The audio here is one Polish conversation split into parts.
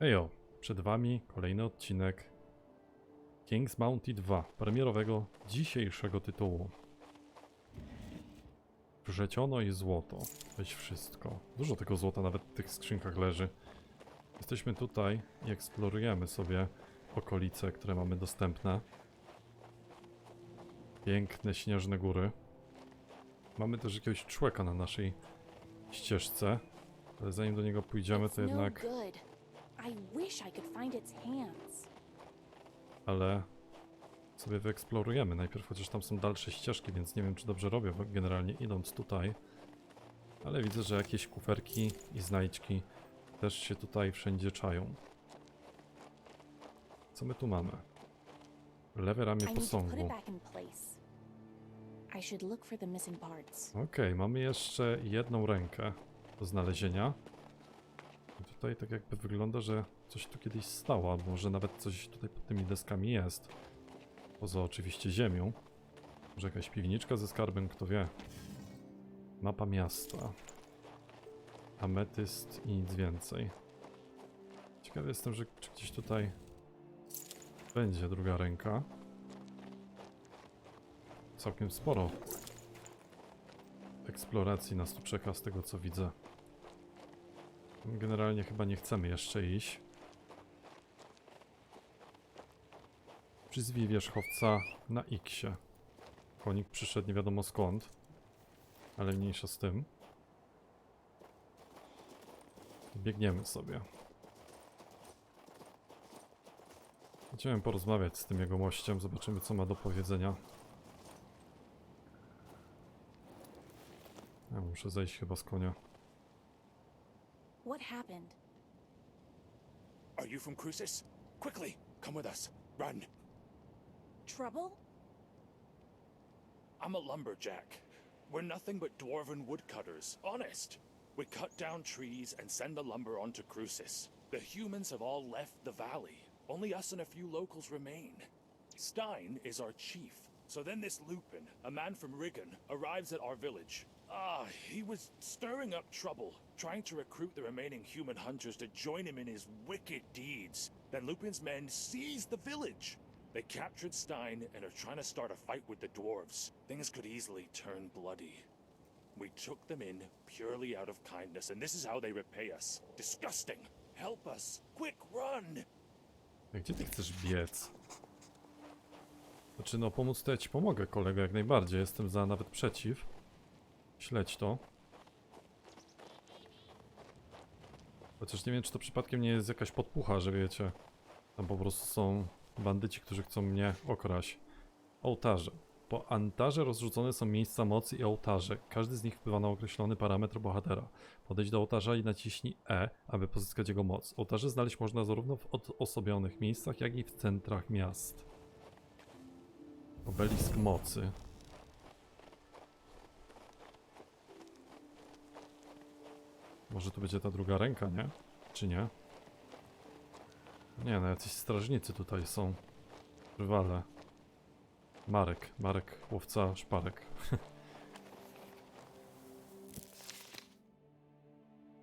Ejo, przed wami kolejny odcinek King's Bounty 2, premierowego dzisiejszego tytułu. Wrzeciono i złoto. Weź wszystko. Dużo tego złota nawet w tych skrzynkach leży. Jesteśmy tutaj i eksplorujemy sobie okolice, które mamy dostępne. Piękne śnieżne góry. Mamy też jakiegoś człeka na naszej ścieżce, ale zanim do niego pójdziemy, to jednak... No good. I wish I could find its hands. ale sobie wyeksplorujemy. Najpierw chociaż tam są dalsze ścieżki, więc nie wiem czy dobrze robię generalnie idąc tutaj. Ale widzę, że jakieś kuferki i znajdźki też się tutaj wszędzie czają. Co my tu mamy? Lewe ramię posągu. Okej, mamy jeszcze jedną rękę do znalezienia. Tutaj tak jakby wygląda, że coś tu kiedyś stało, może nawet coś tutaj pod tymi deskami jest. Poza oczywiście ziemią. Może jakaś piwniczka ze skarbem, kto wie. Mapa miasta. Ametyst i nic więcej. Ciekawy jestem, że czy gdzieś tutaj będzie druga ręka. Całkiem sporo eksploracji nas tu czeka z tego co widzę. Generalnie chyba nie chcemy jeszcze iść. Przyzwij wierzchowca na X-ie. Konik przyszedł nie wiadomo skąd. Ale mniejsza z tym. Biegniemy sobie. Chciałem porozmawiać z tym jego mościem, zobaczymy co ma do powiedzenia. Ja muszę zejść chyba z konia. What happened? Are you from Crucis? Quickly, come with us. Run. Trouble? I'm a lumberjack. We're nothing but dwarven woodcutters, honest. We cut down trees and send the lumber onto Crucis. The humans have all left the valley. Only us and a few locals remain. Stein is our chief. So then this Lupin, a man from Riggin, arrives at our village. Ah, he was stirring up trouble, trying to recruit the remaining human hunters to join him in his wicked deeds. Then Lupin's men seized the village. They captured Stein and are trying to start a fight with the dwarves. Things could easily turn bloody. We took them in purely out of kindness, and this is how they repay us. Disgusting! Help us! Quick, run! Gdzie ty chcesz biec? Znaczy no pomóc to ja ci pomogę kolego jak najbardziej, jestem za nawet przeciw. Śledź to. Chociaż nie wiem czy to przypadkiem nie jest jakaś podpucha, że wiecie. Tam po prostu są bandyci, którzy chcą mnie okraść. Ołtarze. Po antarze rozrzucone są miejsca mocy i ołtarze. Każdy z nich wpływa na określony parametr bohatera. Podejdź do ołtarza i naciśnij E, aby pozyskać jego moc. Ołtarze znaleźć można zarówno w odosobionych miejscach, jak i w centrach miast. Obelisk mocy. Może tu będzie ta druga ręka, nie? Czy nie? Nie, no jacyś strażnicy tutaj są. Rywale. Marek, Marek, łowca szparek.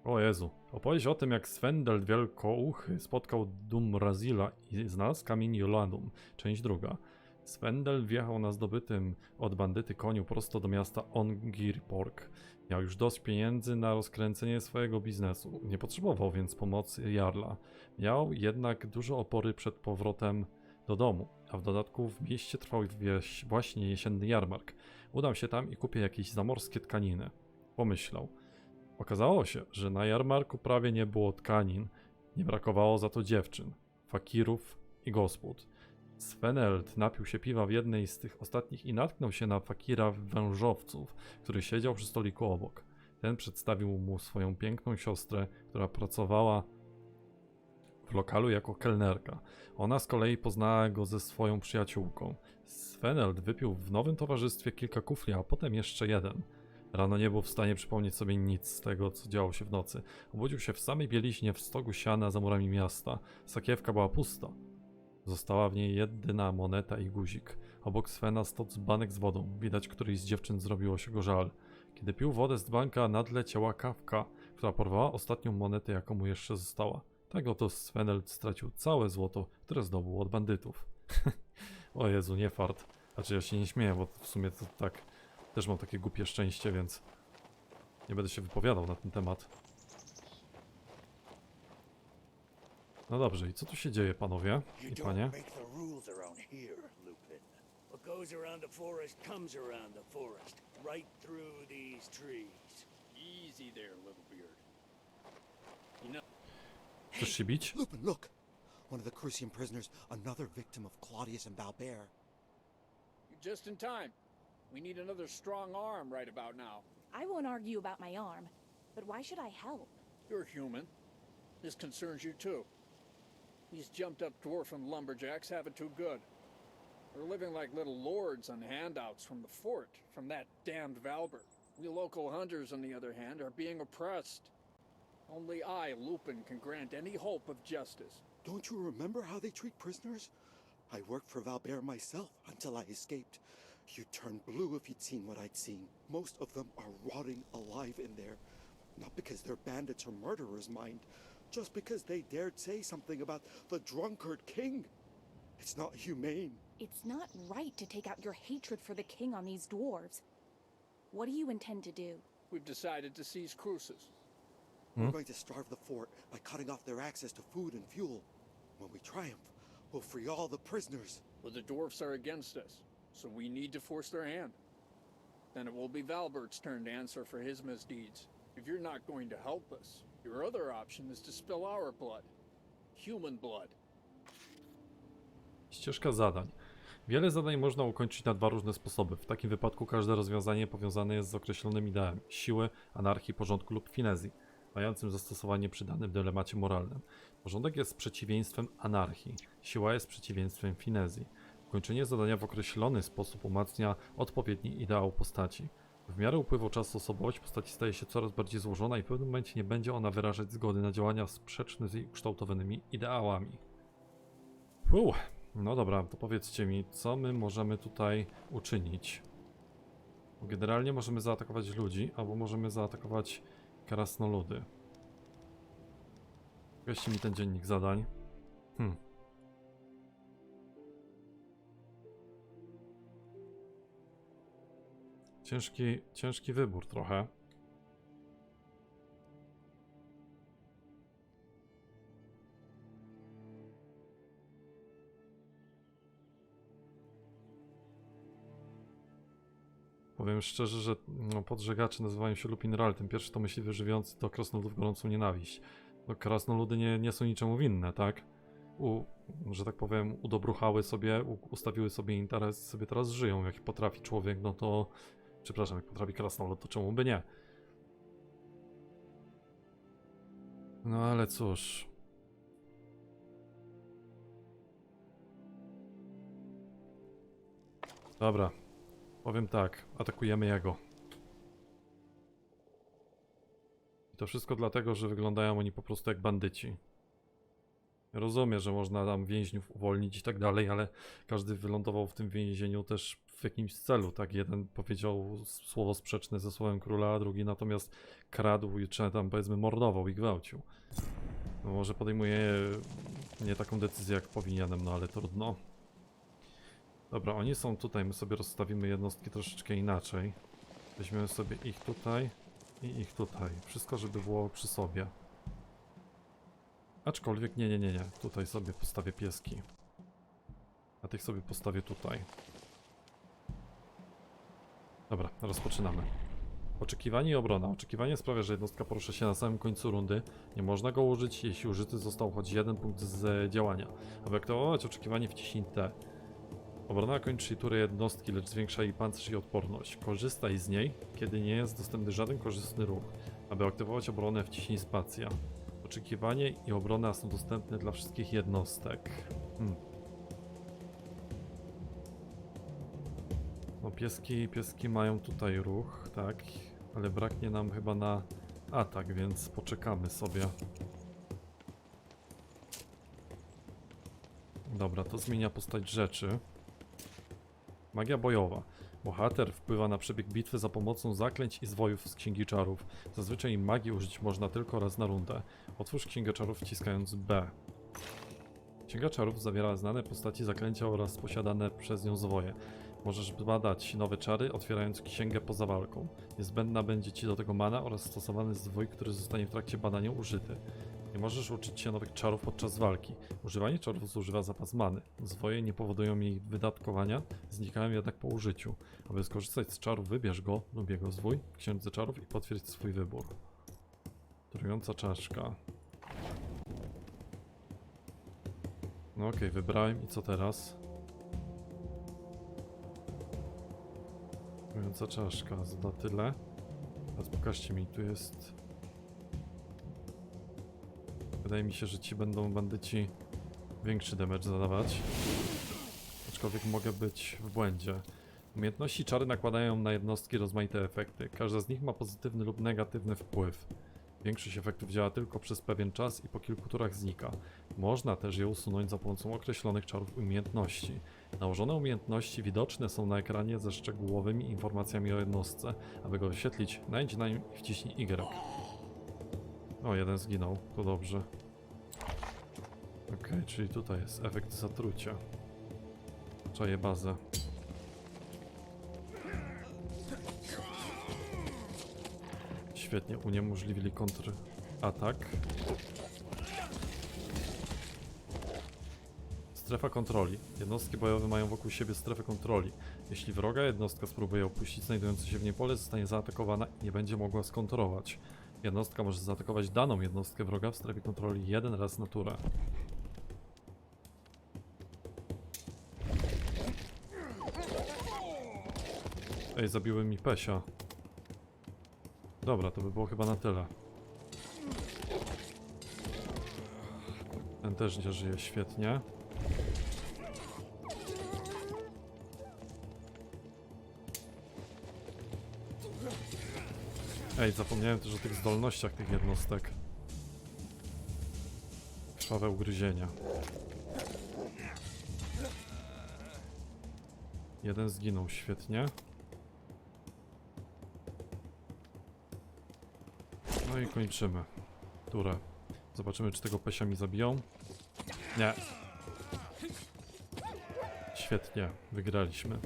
o Jezu. Opowieść o tym, jak Swendel Wielkouchy spotkał Dumrazila i znalazł kamień Jolanum. Część druga. Swendel wjechał na zdobytym od bandyty koniu prosto do miasta Ongirpork. Miał już dość pieniędzy na rozkręcenie swojego biznesu. Nie potrzebował więc pomocy Jarla. Miał jednak dużo opory przed powrotem do domu, a w dodatku w mieście trwał właśnie jesienny jarmark. Udam się tam i kupię jakieś zamorskie tkaniny. Pomyślał. Okazało się, że na jarmarku prawie nie było tkanin, nie brakowało za to dziewczyn, fakirów i gospod. Sveneld napił się piwa w jednej z tych ostatnich i natknął się na fakira wężowców, który siedział przy stoliku obok. Ten przedstawił mu swoją piękną siostrę, która pracowała w lokalu jako kelnerka. Ona z kolei poznała go ze swoją przyjaciółką. Sveneld wypił w nowym towarzystwie kilka kufli, a potem jeszcze jeden. Rano nie był w stanie przypomnieć sobie nic z tego, co działo się w nocy. Obudził się w samej bieliźnie w stogu siana za murami miasta. Sakiewka była pusta. Została w niej jedyna moneta i guzik. Obok Svena stał dzbanek z wodą. Widać, któryś z dziewczyn zrobiło się go żal. Kiedy pił wodę z dzbanka, nadleciała kawka, która porwała ostatnią monetę, jaką mu jeszcze została. Tak oto Svenel stracił całe złoto, które zdobył od bandytów. o Jezu, nie fart. Znaczy ja się nie śmieję, bo w sumie to tak też mam takie głupie szczęście, więc nie będę się wypowiadał na ten temat. No dobrze, i co tu się dzieje, panowie i panie? What goes around the forest comes around the forest, right through these trees. Easy there, little beard. You know, Chcesz się bić? Lupin, look! One of the Crucian prisoners, another victim of Claudius and Balbert. You're just in time. We need another strong arm right about now. I won't argue about my arm, but why should I help? You're human. This concerns you too. These jumped up dwarfen lumberjacks have it too good. They're living like little lords on handouts from the fort, from that damned Valbert. We local hunters, on the other hand, are being oppressed. Only I, Lupin, can grant any hope of justice. Don't you remember how they treat prisoners? I worked for Valbert myself until I escaped. You'd turn blue if you'd seen what I'd seen. Most of them are rotting alive in there. Not because they're bandits or murderers, mind. Just because they dared say something about the drunkard king. It's not humane. It's not right to take out your hatred for the king on these dwarves. What do you intend to do? We've decided to seize Cruces. We're hmm? going to starve the fort by cutting off their access to food and fuel. When we triumph, we'll free all the prisoners. But the dwarfs are against us, so we need to force their hand. Then it will be Valbert's turn to answer for his misdeeds. If you're not going to help us, your other option is to spill our blood. Human blood. Ścieżka zadań. Wiele zadań można ukończyć na dwa różne sposoby. W takim wypadku każde rozwiązanie powiązane jest z określonym ideałem siły, anarchii, porządku lub finezji, mającym zastosowanie przy danym dylemacie moralnym. Porządek jest przeciwieństwem anarchii, siła jest przeciwieństwem finezji. Ukończenie zadania w określony sposób umacnia odpowiedni ideał postaci. W miarę upływu czasu osobowość postaci staje się coraz bardziej złożona i w pewnym momencie nie będzie ona wyrażać zgody na działania sprzeczne z jej ukształtowanymi ideałami. Uuu, no dobra, to powiedzcie mi, co my możemy tutaj uczynić? Generalnie możemy zaatakować ludzi, albo możemy zaatakować krasnoludy. Weźcie mi ten dziennik zadań. Hmm. Ciężki, ciężki wybór trochę. Powiem szczerze, że no, podżegacze nazywają się Lupinral. Ten pierwszy to myśliwy żywiący do krasnoludów gorącą nienawiść. No, krasnoludy nie, nie są niczemu winne, tak? U, że tak powiem, udobruchały sobie, u, ustawiły sobie interes, sobie teraz żyją. Jak potrafi człowiek, no to... Przepraszam, jak potrafi krasnolud, to czemu by nie? No ale cóż... Dobra, Powiem tak, atakujemy jego. I to wszystko dlatego, że wyglądają oni po prostu jak bandyci. Rozumiem, że można tam więźniów uwolnić i tak dalej, ale każdy wylądował w tym więzieniu też w jakimś celu, tak? Jeden powiedział słowo sprzeczne ze słowem króla, a drugi natomiast kradł i czy tam powiedzmy mordował i gwałcił. No może podejmuje nie taką decyzję jak powinienem, no ale trudno. Dobra, oni są tutaj, my sobie rozstawimy jednostki troszeczkę inaczej. Weźmiemy sobie ich tutaj i ich tutaj. Wszystko, żeby było przy sobie. Aczkolwiek nie, nie, nie, nie. Tutaj sobie postawię pieski. A tych sobie postawię tutaj. Dobra, rozpoczynamy. Oczekiwanie i obrona. Oczekiwanie sprawia, że jednostka porusza się na samym końcu rundy. Nie można go użyć, jeśli użyty został choć jeden punkt z działania. Aby aktywować oczekiwanie wciśnij T. Obrona kończy turę jednostki, lecz zwiększa jej pancerz i odporność. Korzystaj z niej, kiedy nie jest dostępny żaden korzystny ruch. Aby aktywować obronę, wciśnij spacja. Oczekiwanie i obrona są dostępne dla wszystkich jednostek. Hmm. No pieski, pieski mają tutaj ruch, tak, ale braknie nam chyba na atak, więc poczekamy sobie. Dobra, to zmienia postać rzeczy. Magia bojowa. Bohater wpływa na przebieg bitwy za pomocą zaklęć i zwojów z Księgi Czarów. Zazwyczaj magii użyć można tylko raz na rundę. Otwórz Księgę Czarów wciskając B. Księga Czarów zawiera znane postaci zaklęcia oraz posiadane przez nią zwoje. Możesz badać nowe czary, otwierając księgę poza walką. Niezbędna będzie ci do tego mana oraz stosowany zwój, który zostanie w trakcie badania użyty. Nie możesz uczyć się nowych czarów podczas walki. Używanie czarów zużywa zapas many. Zwoje nie powodują jej wydatkowania, znikają jednak po użyciu. Aby skorzystać z czaru, wybierz go lub jego zwój w księdze czarów i potwierdź swój wybór. Trująca czaszka. No okej, wybrałem i co teraz? Trująca czaszka, zada tyle. Teraz pokażcie mi, tu jest... Wydaje mi się, że ci będą bandyci większy damage zadawać. Aczkolwiek mogę być w błędzie. Umiejętności czary nakładają na jednostki rozmaite efekty. Każda z nich ma pozytywny lub negatywny wpływ. Większość efektów działa tylko przez pewien czas i po kilku turach znika. Można też je usunąć za pomocą określonych czarów umiejętności. Nałożone umiejętności widoczne są na ekranie ze szczegółowymi informacjami o jednostce. Aby go oświetlić, najdź na nim i wciśnij Y. O, jeden zginął, to dobrze. Okej, czyli tutaj jest efekt zatrucia. Czaję bazę. Świetnie, uniemożliwili kontratak. Strefa kontroli. Jednostki bojowe mają wokół siebie strefę kontroli. Jeśli wroga jednostka spróbuje opuścić znajdujące się w niej pole, zostanie zaatakowana i nie będzie mogła skontrować. Jednostka może zaatakować daną jednostkę wroga w strefie kontroli jeden raz na turę. Ej, zabiły mi Pesia. Dobra, to by było chyba na tyle. Ten też nie żyje świetnie. Ej, zapomniałem też o tych zdolnościach tych jednostek. Krwawe ugryzienia. Jeden zginął, świetnie. No i kończymy turę. Zobaczymy, czy tego pesia mi zabiją. Nie. Świetnie, wygraliśmy.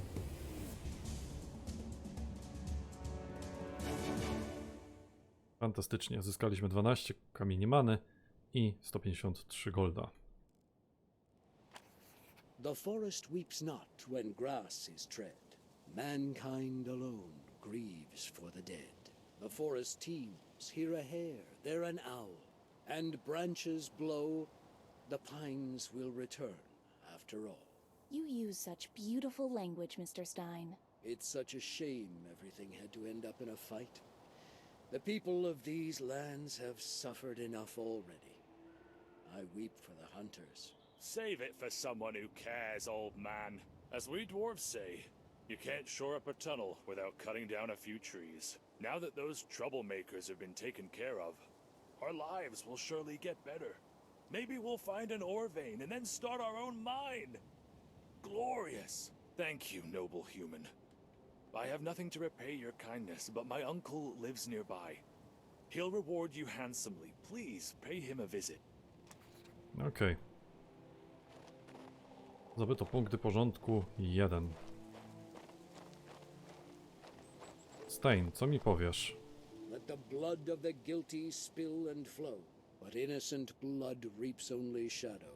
Fantastycznie, zyskaliśmy 12 kamieni many i 153 golda. The forest weeps not when grass is tread. Mankind alone grieves for the dead. The forest teems, here a hare, there an owl, and branches blow, the pines will return after all. You use such beautiful language, Mr. Stein. It's such a shame everything had to end up in a fight. The people of these lands have suffered enough already. I weep for the hunters. Save it for someone who cares, old man. As we dwarves say, you can't shore up a tunnel without cutting down a few trees. Now that those troublemakers have been taken care of, our lives will surely get better. Maybe we'll find an ore vein and then start our own mine. Glorious. Thank you, noble human. I have nothing to repay your kindness, but my uncle lives nearby. He'll reward you handsomely. Please pay him a visit. Okej. Zdobyto punkty porządku 1. Stein, co mi powiesz? Let the blood of the guilty spill and flow, but innocent blood reaps only shadow.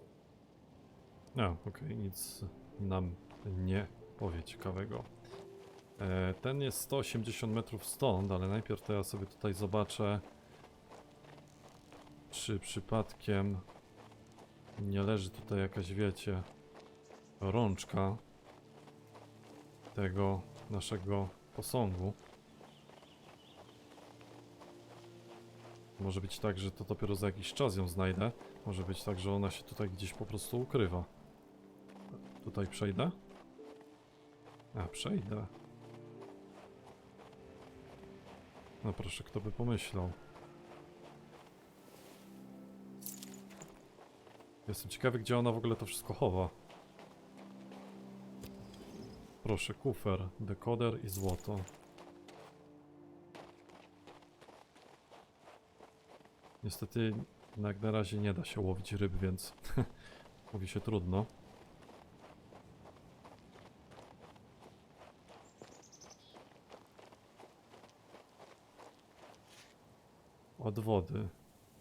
A, okej, nic nam nie powie ciekawego. E, ten jest 180 metrów stąd, ale najpierw to ja sobie tutaj zobaczę, czy przypadkiem nie leży tutaj jakaś, wiecie, rączka tego naszego posągu. Może być tak, że to dopiero za jakiś czas ją znajdę. Może być tak, że ona się tutaj gdzieś po prostu ukrywa. Tutaj przejdę? A, przejdę. No proszę, kto by pomyślał. Jestem ciekawy, gdzie ona w ogóle to wszystko chowa. proszę, kufer, dekoder i złoto. Niestety, jak na razie nie da się łowić ryb, więc mówi się trudno. Odwody.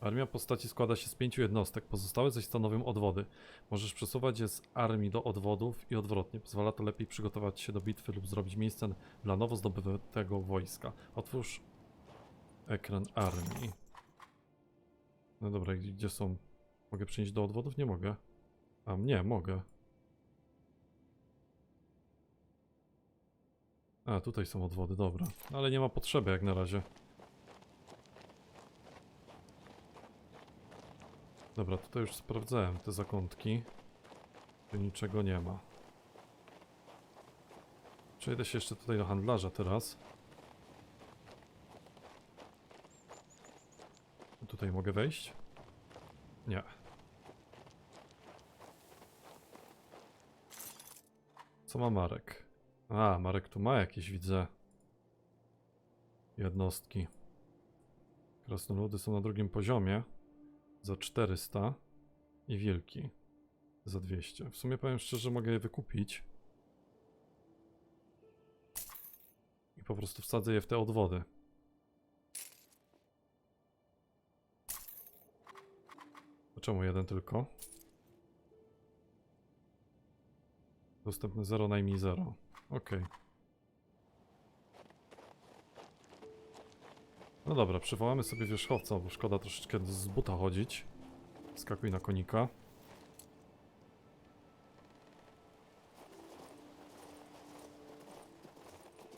Armia postaci składa się z pięciu jednostek, pozostałe zaś stanowią odwody. Możesz przesuwać je z armii do odwodów i odwrotnie. Pozwala to lepiej przygotować się do bitwy lub zrobić miejsce dla nowo zdobytego wojska. Otwórz ekran armii. No dobra, gdzie- są? Mogę przenieść do odwodów? Nie mogę. A nie, mogę. A, tutaj są odwody, dobra. Ale nie ma potrzeby jak na razie. Dobra, tutaj już sprawdzałem te zakątki. Tu niczego nie ma. Przejdę się jeszcze tutaj do handlarza teraz. Tutaj mogę wejść? Nie. Co ma Marek? A, Marek tu ma jakieś, widzę. Jednostki. Krasnoludy są na drugim poziomie. Za 400. I wilki. Za 200. W sumie powiem szczerze, mogę je wykupić. I po prostu wsadzę je w te odwody. Czemu jeden tylko? Dostępny 0 najmniej 0. Ok. No dobra, przywołamy sobie wierzchowca, bo szkoda troszeczkę z buta chodzić. Skakuj na konika.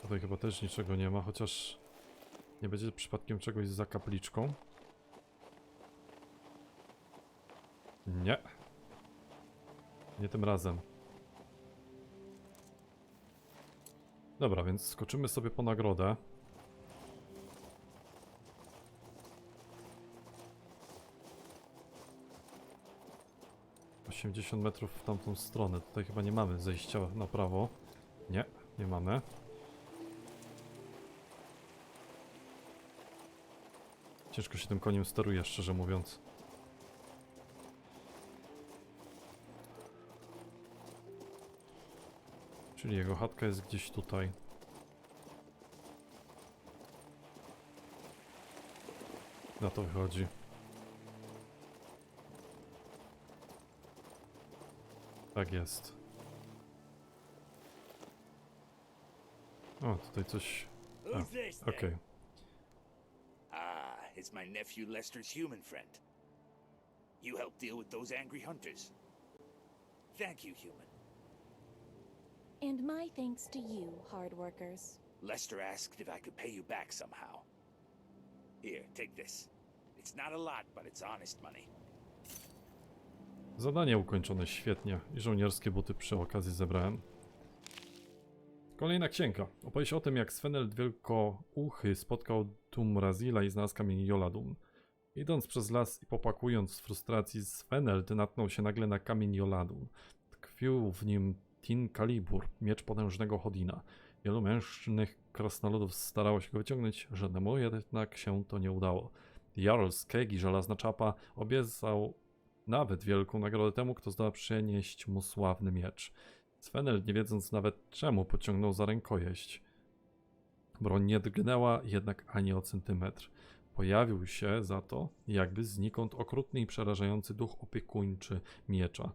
Tutaj chyba też niczego nie ma, chociaż nie będzie przypadkiem czegoś za kapliczką. Nie. Nie tym razem. Dobra, więc skoczymy sobie po nagrodę. Osiemdziesiąt metrów w tamtą stronę. Tutaj chyba nie mamy zejścia na prawo. Nie, nie mamy. Ciężko się tym koniem steruje, szczerze mówiąc. Czyli jego chatka jest gdzieś tutaj. Na to wychodzi. Tak jest. O, tutaj coś. Then? Okej. Ah, it's my nephew Lester's human friend. You helped deal with those angry hunters. Thank you, human. And my thanks to you, hard workers. Lester asked if I could pay you back somehow. Here, take this. It's not a lot, but it's honest money. Zadanie ukończone świetnie i żołnierskie buty przy okazji zebrałem. Kolejna księga. Opowieść o tym, jak Sveneld Wielkouchy spotkał Tumrazila i znalazł kamień Joladum. Idąc przez las i popłakując z frustracji, Sveneld natknął się nagle na kamień Joladum. Tkwił w nim Tin Kalibur, miecz potężnego Hodina. Wielu mężnych krasnoludów starało się go wyciągnąć, żadnemu jednak się to nie udało. Jarl z Kegi, żelazna czapa, obiecał nawet wielką nagrodę temu, kto zdoła przynieść mu sławny miecz. Svenel, nie wiedząc nawet czemu, pociągnął za rękojeść. Broń nie drgnęła jednak ani o centymetr. Pojawił się za to, jakby znikąd okrutny i przerażający duch opiekuńczy miecza.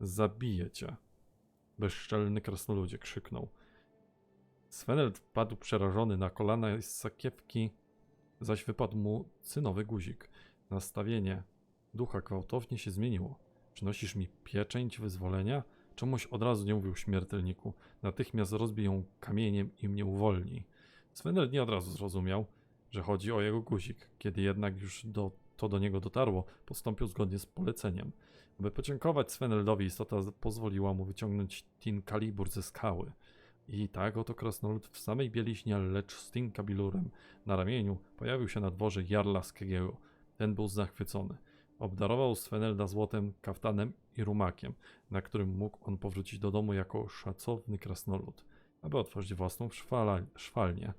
Zabiję cię. Bezczelny krasnoludzie krzyknął. Svenel wpadł przerażony na kolana z sakiewki, zaś wypadł mu cynowy guzik. Nastawienie ducha gwałtownie się zmieniło. Przynosisz mi pieczęć wyzwolenia? Czemuś od razu nie mówił śmiertelniku. Natychmiast rozbij ją kamieniem i mnie uwolnij. Svenel nie od razu zrozumiał, że chodzi o jego guzik. Kiedy jednak już do, to do niego dotarło, postąpił zgodnie z poleceniem. Aby podziękować Sveneldowi, istota pozwoliła mu wyciągnąć Tin Kalibur ze skały. I tak oto krasnolud w samej bieliźnie, lecz z Tin Kabilurem na ramieniu pojawił się na dworze Jarla Skegiego. Ten był zachwycony. Obdarował Svenelda złotem, kaftanem i rumakiem, na którym mógł on powrócić do domu jako szacowny krasnolud, aby otworzyć własną szwala, szwalnię.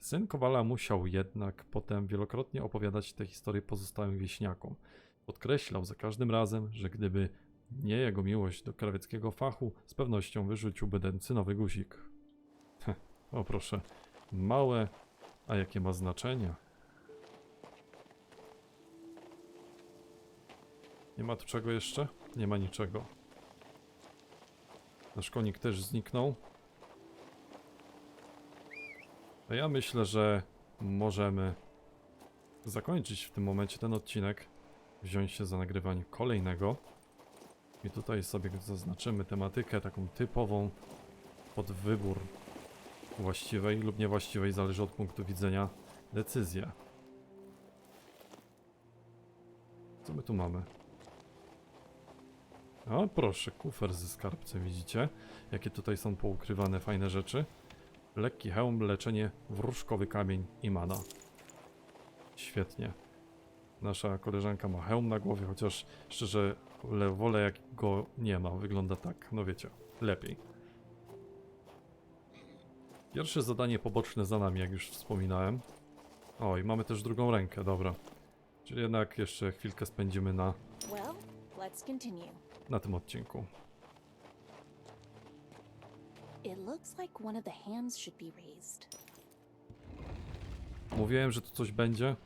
Syn Kowala musiał jednak potem wielokrotnie opowiadać tę historię pozostałym wieśniakom. Podkreślał za każdym razem, że gdyby nie jego miłość do krawieckiego fachu, z pewnością wyrzuciłby ten cynowy guzik. Heh, o proszę, małe, a jakie ma znaczenie? Nie ma tu czego jeszcze? Nie ma niczego. Nasz konik też zniknął. To ja myślę, że możemy zakończyć w tym momencie ten odcinek. Wziąć się za nagrywanie kolejnego. I tutaj sobie zaznaczymy tematykę taką typową pod wybór właściwej lub niewłaściwej, zależy od punktu widzenia, decyzję. Co my tu mamy? O, proszę, kufer ze skarbcem, widzicie? Jakie tutaj są poukrywane fajne rzeczy. Lekki hełm, leczenie, wróżkowy kamień i mana. Świetnie. Nasza koleżanka ma hełm na głowie, chociaż szczerze wolę jak go nie ma. Wygląda tak, no wiecie, lepiej. Pierwsze zadanie poboczne za nami, jak już wspominałem. O, i mamy też drugą rękę, dobra. Czyli jednak jeszcze chwilkę spędzimy na, na tym odcinku. Mówiłem, że tu coś będzie.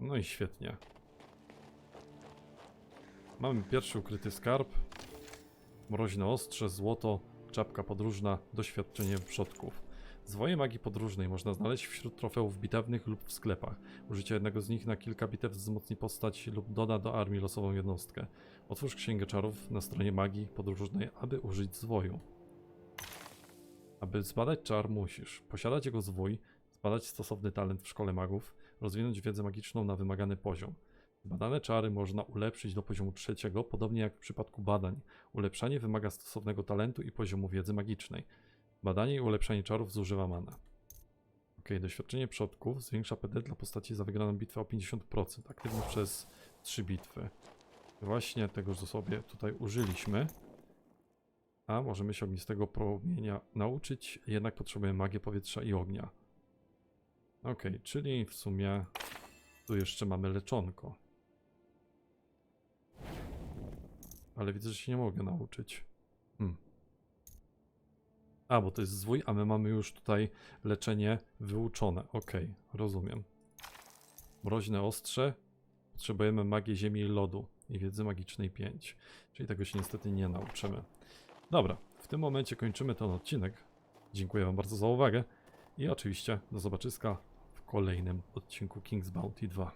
No i świetnie. Mamy pierwszy ukryty skarb. Mroźne ostrze, złoto, czapka podróżna, doświadczenie przodków. Zwoje magii podróżnej można znaleźć wśród trofeów bitewnych lub w sklepach. Użycie jednego z nich na kilka bitew wzmocni postać lub doda do armii losową jednostkę. Otwórz księgę czarów na stronie magii podróżnej, aby użyć zwoju. Aby zbadać czar musisz posiadać jego zwój, zbadać stosowny talent w szkole magów, rozwinąć wiedzę magiczną na wymagany poziom. Badane czary można ulepszyć do poziomu trzeciego, podobnie jak w przypadku badań. Ulepszanie wymaga stosownego talentu i poziomu wiedzy magicznej. Badanie i ulepszanie czarów zużywa mana. Ok, doświadczenie przodków zwiększa PD dla postaci za wygraną bitwę o 50%, aktywny przez 3 bitwy. Właśnie tego sobie tutaj użyliśmy. A możemy się ognistego promienia nauczyć, jednak potrzebujemy magię powietrza i ognia. Ok, czyli w sumie tu jeszcze mamy leczonko. Ale widzę, że się nie mogę nauczyć. Hmm. A, bo to jest zwój, a my mamy już tutaj leczenie wyuczone. Ok, rozumiem. Mroźne ostrze. Potrzebujemy magię ziemi i lodu i wiedzy magicznej 5. Czyli tego się niestety nie nauczymy. Dobra, w tym momencie kończymy ten odcinek. Dziękuję Wam bardzo za uwagę i oczywiście do zobaczyska w kolejnym odcinku King's Bounty 2.